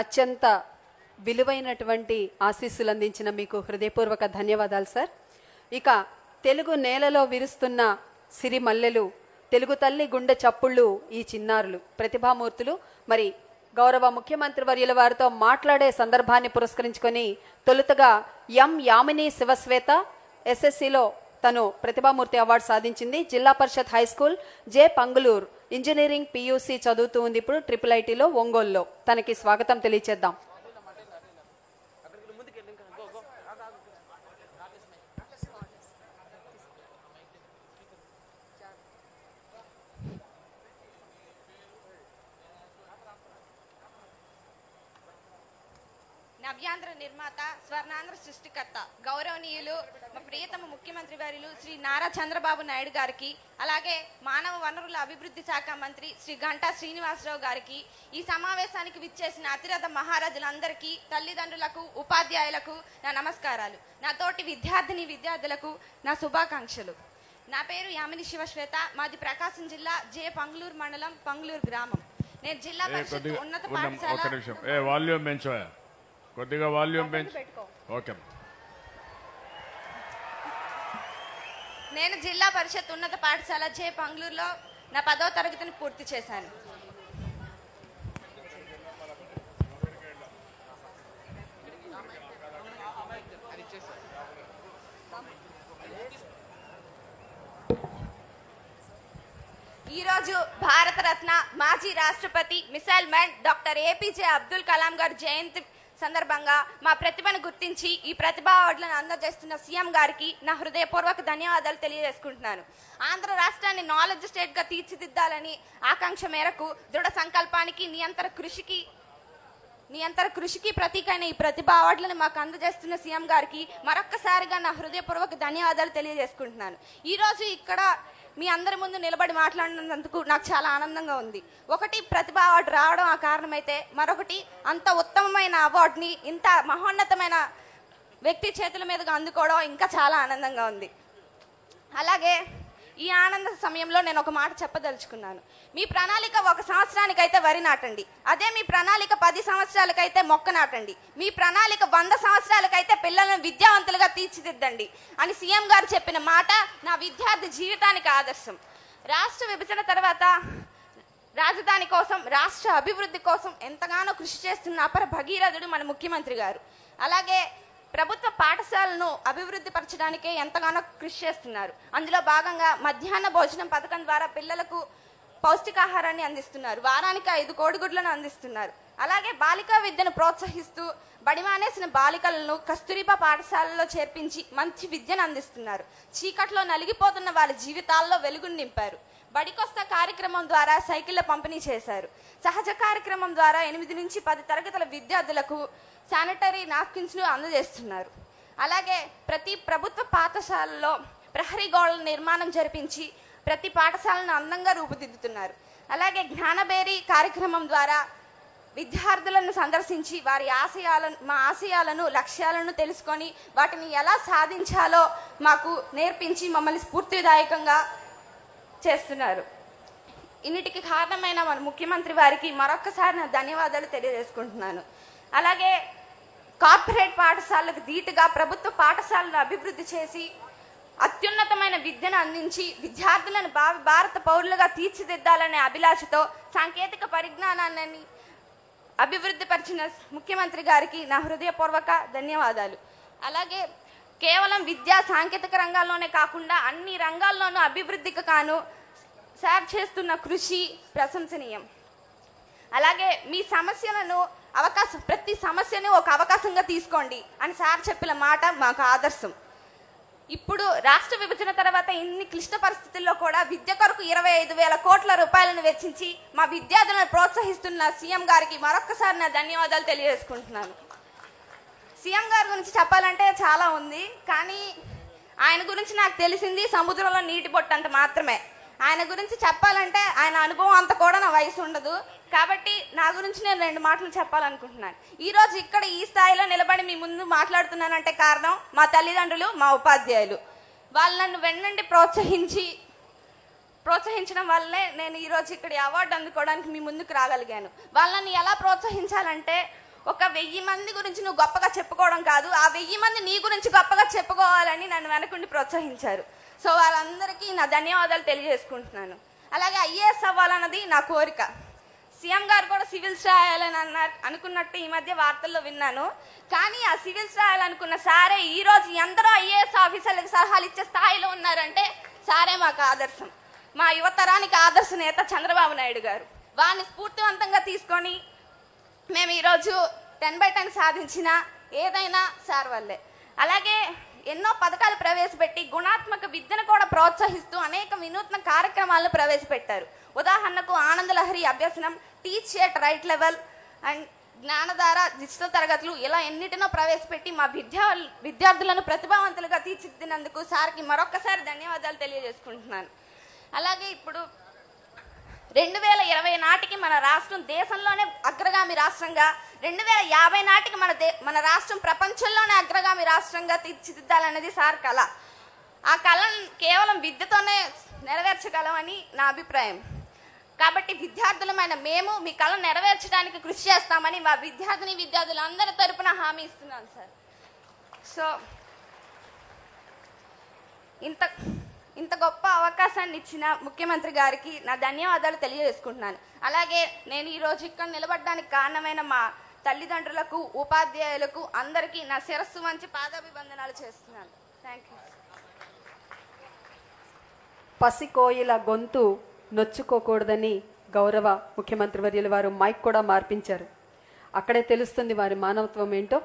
అత్యంత విలువైనటువంటి ఆశీస్సులు అందించిన మీకు హృదయపూర్వక ధన్యవాదాలు సార్. ఇక తెలుగు నేలలో విరుస్తున్న సిరి మల్లెలు తెలుగు తల్లి గుండె చప్పుళ్ళు ఈ చిన్నారులు ప్రతిభామూర్తులు. మరి గౌరవ ముఖ్యమంత్రి వర్యుల వారితో మాట్లాడే సందర్భాన్ని పురస్కరించుకొని తొలుతగా ఎం యామిని శివశ్వేత ఎస్ఎస్సిలో తను ప్రతిభామూర్తి అవార్డు సాధించింది Zilla Parishad high school J Panguluru. Engineering PUC చదువుతూ ఉంది ఇప్పుడు ట్రిపుల్ ఐటీలో ఒంగోలులో. తనకి స్వాగతం తెలియచేద్దాం. నవ్యాంధ్ర నిర్మాత స్వర్ణాంధ్ర సృష్టికర్త గౌరవనీయులు ప్రియతమ ముఖ్యమంత్రి వర్యులు శ్రీ నారా చంద్రబాబు నాయుడు గారికి అలాగే మానవ వనరుల అభివృద్ధి శాఖ మంత్రి శ్రీ గంటా శ్రీనివాసరావు గారికి ఈ సమావేశానికి విచ్చేసిన అతిరథ మహారాజులందరికీ తల్లిదండ్రులకు ఉపాధ్యాయులకు నా నమస్కారాలు. నా తోటి విద్యార్థిని విద్యార్థులకు నా శుభాకాంక్షలు. నా పేరు యామిని శివశ్వేత మాది ప్రకాశం జిల్లా జే పంగులూరు మండలం పంగులూరు గ్రామం. నేను జిల్లా పరిషత్ ఉన్నత ఉన్నాం, పాఠశాల వాల్యూమ్ కొద్దిగా వాల్యూమ్ పెంచు. ఓకే. నేను జిల్లా పరిషత్ ఉన్నత పాఠశాల జే పంగ్లూరులో నా పదో తరగతిని పూర్తి చేశాను. ఈరోజు భారతరత్న మాజీ రాష్ట్రపతి missile man doctor APJ Abdul Kalam గారి జయంతి సందర్భంగా మా ప్రతిభను గుర్తించి ఈ ప్రతిభా అవార్డులను అందజేస్తున్న సీఎం గారికి నా హృదయపూర్వక ధన్యవాదాలు తెలియజేసుకుంటున్నాను. ఆంధ్ర రాష్ట్రాన్ని నాలెడ్జ్ స్టేట్గా తీర్చిదిద్దాలని ఆకాంక్ష మేరకు దృఢ సంకల్పానికి నియంత్ర కృషికి నియంత్రణ కృషికి ప్రతీకైన ఈ ప్రతిభా అవార్డులను మాకు అందజేస్తున్న సీఎం గారికి మరొక్కసారిగా నా హృదయపూర్వక ధన్యవాదాలు తెలియజేసుకుంటున్నాను. ఈరోజు ఇక్కడ మీ అందరి ముందు నిలబడి మాట్లాడినందుకు నాకు చాలా ఆనందంగా ఉంది. ఒకటి ప్రతిభ అవార్డు రావడం ఆ కారణమైతే మరొకటి అంత ఉత్తమమైన అవార్డుని ఇంత మహోన్నతమైన వ్యక్తి చేతుల మీదుగా అందుకోవడం ఇంకా చాలా ఆనందంగా ఉంది. అలాగే ఈ ఆనంద సమయంలో నేను ఒక మాట చెప్పదలుచుకున్నాను. మీ ప్రణాళిక ఒక సంవత్సరానికైతే వరి నాటండి. అదే మీ ప్రణాళిక పది సంవత్సరాలకైతే మొక్క నాటండి. మీ ప్రణాళిక వంద సంవత్సరాలకైతే పిల్లలను విద్యావంతులుగా తీర్చిదిద్దండి అని సీఎం గారు చెప్పిన మాట నా విద్యార్థి జీవితానికి ఆదర్శం. రాష్ట్ర విభజన తర్వాత రాజధాని కోసం రాష్ట్ర అభివృద్ధి కోసం ఎంతగానో కృషి చేస్తున్న అపర భగీరథుడు మన ముఖ్యమంత్రి గారు. అలాగే ప్రభుత్వ పాఠశాలను అభివృద్ధి పరచడానికే ఎంతగానో కృషి చేస్తున్నారు. అందులో భాగంగా మధ్యాహ్న భోజనం పథకం ద్వారా పిల్లలకు పౌష్టికాహారాన్ని అందిస్తున్నారు. వారానికి ఐదు కోడిగుడ్లను అందిస్తున్నారు. అలాగే బాలికా విద్యను ప్రోత్సహిస్తూ బడిమానేసిన బాలికలను కస్తూరిబా పాఠశాలలో చేర్పించి మంచి విద్యను అందిస్తున్నారు. చీకట్లో నలిగిపోతున్న వారి జీవితాల్లో వెలుగును నింపారు. బడికొస్త కార్యక్రమం ద్వారా సైకిళ్ళ పంపిణీ చేశారు. సహజ కార్యక్రమం ద్వారా ఎనిమిది నుంచి పది తరగతుల విద్యార్థులకు శానిటరీ నాప్కిన్స్ను అందజేస్తున్నారు. అలాగే ప్రతి ప్రభుత్వ పాఠశాలలో ప్రహరీ గోడల నిర్మాణం జరిపించి ప్రతి పాఠశాలను అందంగా రూపుదిద్దుతున్నారు. అలాగే జ్ఞానబేరీ కార్యక్రమం ద్వారా విద్యార్థులను సందర్శించి వారి ఆశయాలను మా ఆశయాలను లక్ష్యాలను తెలుసుకొని వాటిని ఎలా సాధించాలో మాకు నేర్పించి మమ్మల్ని స్ఫూర్తిదాయకంగా చేస్తున్నారు. ఇన్నిటికి కారణమైన మన ముఖ్యమంత్రి వారికి మరొకసారి నా ధన్యవాదాలు తెలియజేసుకుంటున్నాను. అలాగే కార్పొరేట్ పాఠశాలకు ధీటుగా ప్రభుత్వ పాఠశాలను అభివృద్ధి చేసి అత్యున్నతమైన విద్యను అందించి విద్యార్థులను భావి భారత పౌరులుగా తీర్చిదిద్దాలనే అభిలాషతో సాంకేతిక పరిజ్ఞానాన్ని అభివృద్ధి పరిచిన ముఖ్యమంత్రి గారికి నా హృదయపూర్వక ధన్యవాదాలు. అలాగే కేవలం విద్యా సాంకేతిక రంగాల్లోనే కాకుండా అన్ని రంగాల్లోనూ అభివృద్ధికి కాను సార్ చేస్తున్న కృషి ప్రశంసనీయం. అలాగే మీ సమస్యలను అవకాశం ప్రతి సమస్యను ఒక అవకాశంగా తీసుకోండి అని సార్ చెప్పిన మాట మాకు ఆదర్శం. ఇప్పుడు రాష్ట్ర విభజన తర్వాత ఇన్ని క్లిష్ట పరిస్థితుల్లో కూడా విద్య కొరకు ఇరవై ఐదు వేల కోట్ల రూపాయలను వెచ్చించి మా విద్యార్థులను ప్రోత్సహిస్తున్న సీఎం గారికి మరొక్కసారి నా ధన్యవాదాలు తెలియజేసుకుంటున్నాను. సీఎం గారి గురించి చెప్పాలంటే చాలా ఉంది. కానీ ఆయన గురించి నాకు తెలిసింది సముద్రంలో నీటి బొట్టంత మాత్రమే. ఆయన గురించి చెప్పాలంటే ఆయన అనుభవం అంత కూడా నా వయసు ఉండదు. కాబట్టి నా గురించి నేను రెండు మాటలు చెప్పాలనుకుంటున్నాను. ఈరోజు ఇక్కడ ఈ స్థాయిలో నిలబడి మీ ముందు మాట్లాడుతున్నానంటే కారణం మా తల్లిదండ్రులు మా ఉపాధ్యాయులు. వాళ్ళు నన్ను వెన్నండి ప్రోత్సహించి ప్రోత్సహించడం వల్లే నేను ఈరోజు ఇక్కడ అవార్డు అందుకోవడానికి మీ ముందుకు రాగలిగాను. వాళ్ళని ఎలా ప్రోత్సహించాలంటే ఒక వెయ్యి మంది గురించి నువ్వు గొప్పగా చెప్పుకోవడం కాదు ఆ వెయ్యి మంది నీ గురించి గొప్పగా చెప్పుకోవాలని నన్ను వెనకుండి ప్రోత్సహించారు. సో వాళ్ళందరికీ నా ధన్యవాదాలు తెలియజేసుకుంటున్నాను. అలాగే ఐఏఎస్ అవ్వాలన్నది నా కోరిక. సీఎం గారు కూడా సివిల్స్ రాయాలని అన్నారు అనుకున్నట్టు ఈ మధ్య వార్తల్లో విన్నాను. కానీ ఆ సివిల్స్ రాయాలనుకున్న సారే ఈ రోజు ఎందరో ఐఏఎస్ ఆఫీసర్లకు సలహాలు ఇచ్చే స్థాయిలో ఉన్నారంటే సారే మాకు ఆదర్శం. మా యువతరానికి ఆదర్శ నేత చంద్రబాబు నాయుడు గారు. వారిని స్ఫూర్తివంతంగా తీసుకొని మేము ఈరోజు టెన్ బై టెన్ సాధించిన ఏదైనా సార్ వల్లే. అలాగే ఎన్నో పథకాలు ప్రవేశపెట్టి గుణాత్మక విద్యను కూడా ప్రోత్సహిస్తూ అనేక వినూత్న కార్యక్రమాలను ప్రవేశపెట్టారు. ఉదాహరణకు ఆనందలహరి అభ్యసనం teach at right level and Gnanadhara digital తరగతులు ఇలా ఎన్నిటినో ప్రవేశపెట్టి మా విద్యా విద్యార్థులను ప్రతిభావంతులుగా తీర్చిదిద్దినందుకు సార్కి మరొక్కసారి ధన్యవాదాలు తెలియజేసుకుంటున్నాను. అలాగే ఇప్పుడు రెండు వేల ఇరవై నాటికి మన రాష్ట్రం దేశంలోనే అగ్రగామి రాష్ట్రంగా రెండు వేల యాభై నాటికి మన దే మన రాష్ట్రం ప్రపంచంలోనే అగ్రగామి రాష్ట్రంగా తీర్చిదిద్దాలన్నది సార్ కళ. ఆ కళను కేవలం విద్యతోనే నెరవేర్చగలమని నా అభిప్రాయం. కాబట్టి విద్యార్థులమైన మేము మీ కళను నెరవేర్చడానికి కృషి చేస్తామని మా విద్యార్థిని విద్యార్థులందరి తరపున హామీ ఇస్తున్నాను సార్. సో ఇంత ఇంత గొప్ప అవకాశాన్ని ఇచ్చిన ముఖ్యమంత్రి గారికి నా ధన్యవాదాలు తెలియజేసుకుంటున్నాను. అలాగే నేను ఈరోజు ఇక్కడ నిలబడడానికి కారణమైన మా తల్లిదండ్రులకు ఉపాధ్యాయులకు అందరికీ నా శిరస్సు మంచి పాదాభివందనాలు చేస్తున్నాను. థ్యాంక్ యూ పసికోయిల గొంతు నొచ్చుకోకూడదని గౌరవ ముఖ్యమంత్రి వర్యుల వారు మైక్ కూడా మార్పించారు. అక్కడే తెలుస్తుంది వారి మానవత్వం ఏంటో.